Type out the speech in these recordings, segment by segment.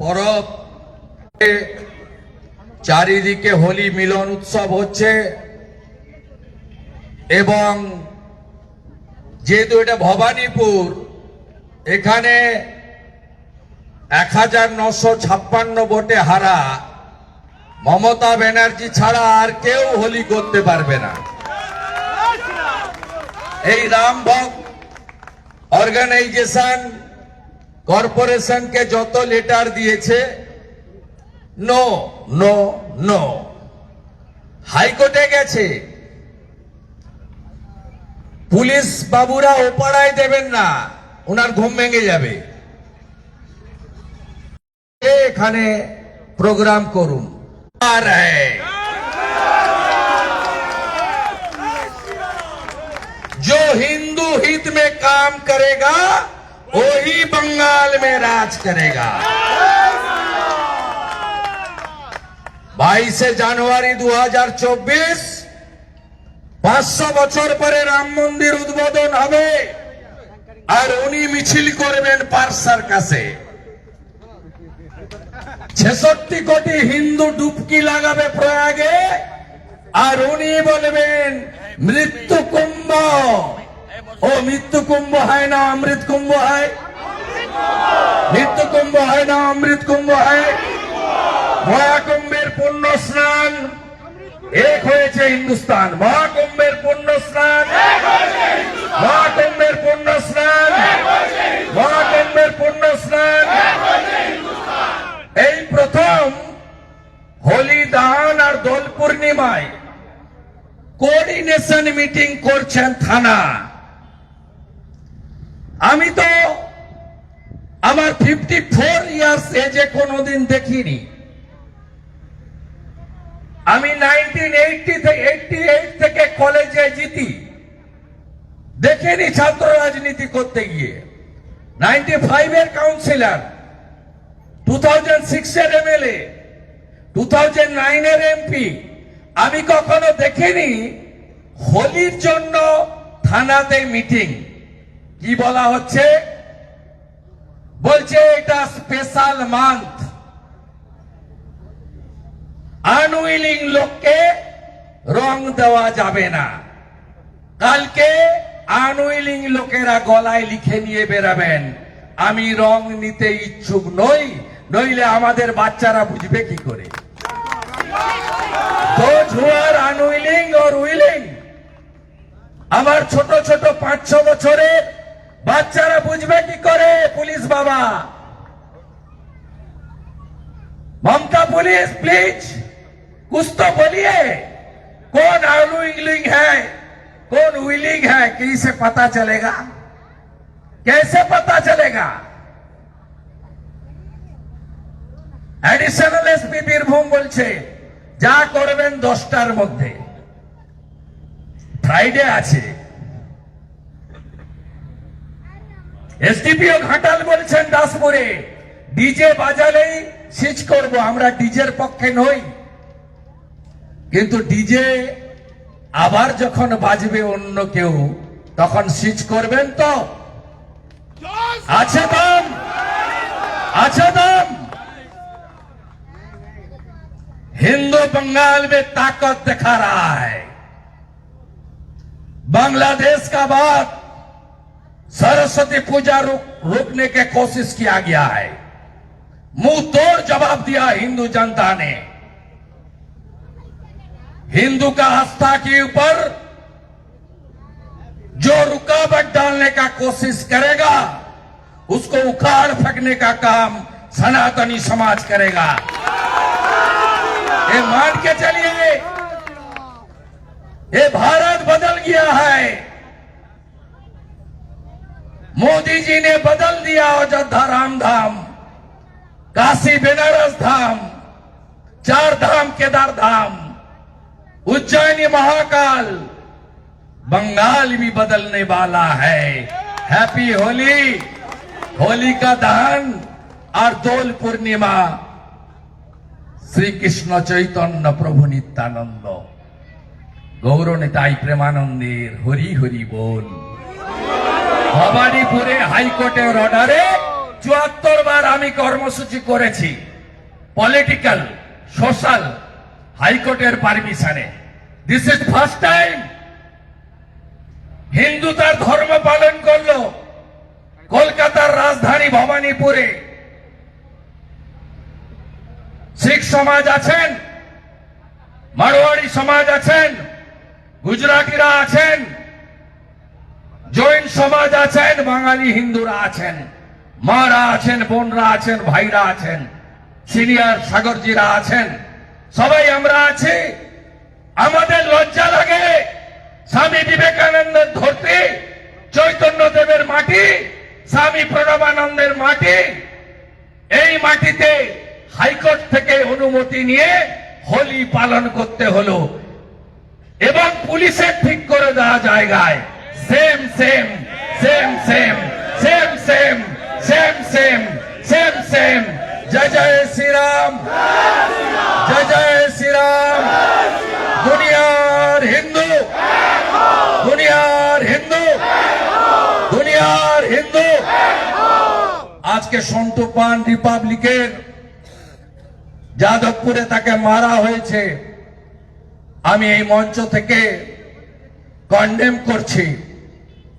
পরব। চারিদিকে হোলি মিলন উৎসব হচ্ছে এবং যেহেতু এটা ভবানীপুর, এখানে এক হাজার নশো ছাপ্পান্ন ভোটে হারা মমতা ব্যানার্জি ছাড়া আর কেউ হোলি করতে পারবে না। এই রামভগ অর্গানাইজেশন কর্পোরেশনকে যত লেটার দিয়েছে নো নো নো হাইকোর্টে গেছে পুলিশ বাবুরা ওপাড়ায় দেবেন না ওনার ঘুম ভেঙে যাবে এখানে প্রোগ্রাম করুন আর হ্যায় जो हिंदू हित में काम करेगा वही बंगाल में राज करेगा বাইশে জানুয়ারি দু হাজার চব্বিশ পাঁচশো বছর পরে রাম মন্দির উদ্বোধন হবে আর উনি মিছিল করবেন পার্সার কাছে ছেষট্টি কোটি হিন্দু ডুবকি লাগাবে প্রয়াগে আর উনি বলবেন মৃত্যু কুম্ভ ও মৃত্যু কুম্ভ হয় না, অমৃত কুম্ভ হয়। মৃত্যু কুম্ভ হয় না, অমৃত কুম্ভ হয়। মহাকুম্ভের পুণ্য স্নান এক হয়েছে হিন্দুস্তান। মহাকুম্ভের পুণ্য স্নান মহাকুম্ভের পুণ্য স্নান মহাকুম্ভের পুণ্য স্নান। এই প্রথম হোলি দান আর দোল পূর্ণিমায় কোঅর্ডিনেশন মিটিং করছেন থানা। আমি তো আমার ফিফটি ফোর ইয়ার্স এজে কোনোদিন দেখিনি। আমি নাইনটিন এইটটি থেকে এইটটি এইট থেকে কলেজে জিতি। দেখিনি ছাত্র রাজনীতি করতে গিয়ে। নাইনটি ফাইভের কাউন্সিলর টু থাউজেন্ড সিক্সের এমএলএ টু থাউজেন্ড নাইনের এমপি আমি কখনো দেখিনি হোলির জন্য থানাতে মিটিং কি বলা হচ্ছে? বলছে এটা স্পেশাল মান্থ আনউইলিং লোককে রং দেওয়া যাবে না। কালকে আনউইলিং লোকেরা গলায় লিখে নিয়ে বেরাবেন। আমি রং নিতে ইচ্ছুক নই, নইলে আমাদের বাচ্চারা বুঝবে কি করে। Unwilling or willing, আমার ছোট ছোট পাঁচ ছ বছরের বাচ্চারা বুঝবে কি করে পুলিশ বাবা ममता पुलिस प्लीज कुछ तो बोलिए कौन अनविलिंग है कौन विलिंग है कि इसे पता चलेगा कैसे पता चलेगा অ্যাডিশনাল এসপি বীরভূম বলছে যা করবেন দশটার মধ্যে ফ্রাইডে আছে এসডিপিও ঘাটাল বলছেন দাসপুরে ডিজে বাজালেই সিজ করব আমরা ডিজের পক্ষে নই কিন্তু ডিজে আবার যখন বাজবে অন্য কেউ তখন সিজ করবেন তো আছে দাম আছে দাম हिंदू बंगाल में ताकत दिखा रहा है बांग्लादेश का बाद सरस्वती पूजा रुक, रोकने के कोशिश किया गया है। मुँह तोड़ जवाब दिया हिंदू जनता ने। हिंदू का आस्था के ऊपर जो रुकावट डालने का कोशिश करेगा उसको उखाड़ फेंकने का काम सनातनी समाज करेगा। ये मान के चलिए ये भारत बदल गया है। मोदी जी ने बदल दिया अयोध्या राम धाम काशी बेनारस धाम चार धाम केदार धाम, उज्जैनी महाकाल, बंगाल भी बदलने वाला है। हैप्पी होली। होली का दहन और दोल पूर्णिमा। श्री कृष्ण चैतन्य प्रभु नित्यानंद। गौरव नेताई प्रेमानंदिर हरि हरि बोल। ভবানীপুরে হাইকোর্টের অর্ডারে চুয়াত্তর বার আমি কর্মসূচি করেছি। পলিটিক্যাল সোশ্যাল হাইকোর্টের পারমিশনে। This is first time Hindu তার ধর্ম পালন করল। কলকাতার রাজধানী ভবানীপুরে। শিখ সমাজ আছেন মারোয়াড়ি সমাজ আছেন, গুজরাটিরা আছেন জৈন সমাজ আছেন, বাঙালি হিন্দুরা আছেন, মারা আছেন, বোনরা আছেন, ভাইরা আছেন, সিনিয়র সাগরজিরা আছেন, সবাই আমরা আছি। আমাদের লজ্জা লাগে স্বামী বিবেকানন্দের ধরতে, চৈতন্য দেবের মাটি, স্বামী প্রণবানন্দের মাটি, এই মাটিতে হাইকোর্ট থেকে অনুমতি নিয়ে হোলি পালন করতে হলো এবং পুলিশের ঠিক করে দেওয়া জায়গায় same same same same same same same same same same জয় জয় শ্রীরাম জয় জয় শ্রীরাম দুনিয়ার হিন্দু দুনিয়ার হিন্দু আজকে সন্টু পান রিপাবলিকের যাদবপুরে তাকে মারা হয়েছে। আমি এই মঞ্চ থেকে কন্ডেম করছি।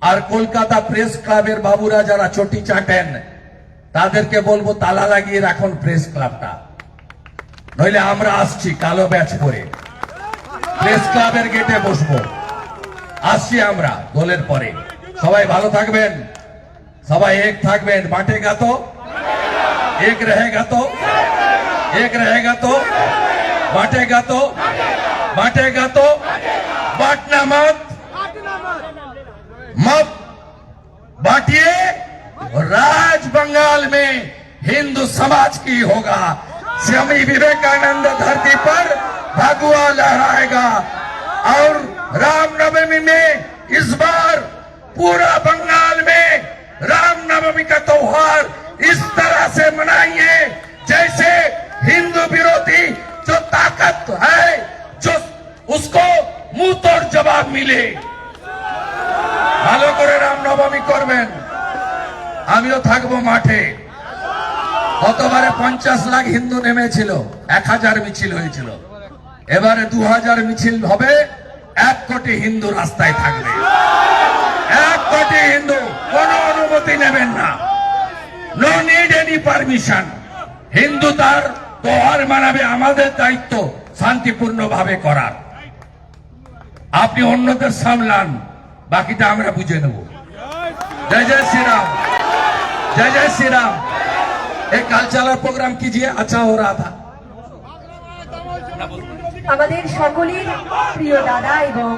আর কলকাতা প্রেস ক্লাবের বাবুরা যারা চটি চাটেন, তাদেরকে বলব তালা লাগিয়ে রাখুন প্রেস ক্লাবটা। নইলে আমরা আসছি কালো ব্যাচ করে। প্রেস ক্লাবের গেটে বসবো। আসছি আমরা গোলের পরে। সবাই ভালো থাকবেন। সবাই এক থাকবেন। মাঠে গাত। এক রেহে গাত। এক রেহে গাত। মাঠে গাত। মাঠে গাত। বাটনা মত मत बांटिए राज बंगाल में हिंदू समाज की होगा। स्वामी विवेकानंद धरती पर भगवा लहराएगा और रामनवमी में इस बार पूरा बंगाल में रामनवमी का त्योहार इस तरह से मनाइए जैसे हिंदू विरोधी जो ताकत है, जो उसको मुँह तोड़ जवाब मिले। রামনবমী করবেন। আমিও থাকব মাঠে। গতবারে পঞ্চাশ লাখ হিন্দু নেমেছিল, এক হাজার মিছিল হয়েছিল। এবারে দু হাজার মিছিল হবে, এক কোটি হিন্দু রাস্তায় থাকবে। এক কোটি হিন্দু কোন অনুমতি নেবেন না। No need any permission Hindu তার তোহার মানাবে, আমাদের দায়িত্ব শান্তিপূর্ণ ভাবে করার। আপনি অন্যদের সামলান, বাকিটা আমরা বুঝে নেব। जय जय श्री राम जय जय श्री राम एक कल्चरल प्रोग्राम कीजिए अच्छा हो रहा था আমাদের সকলের প্রিয় দাদা এবং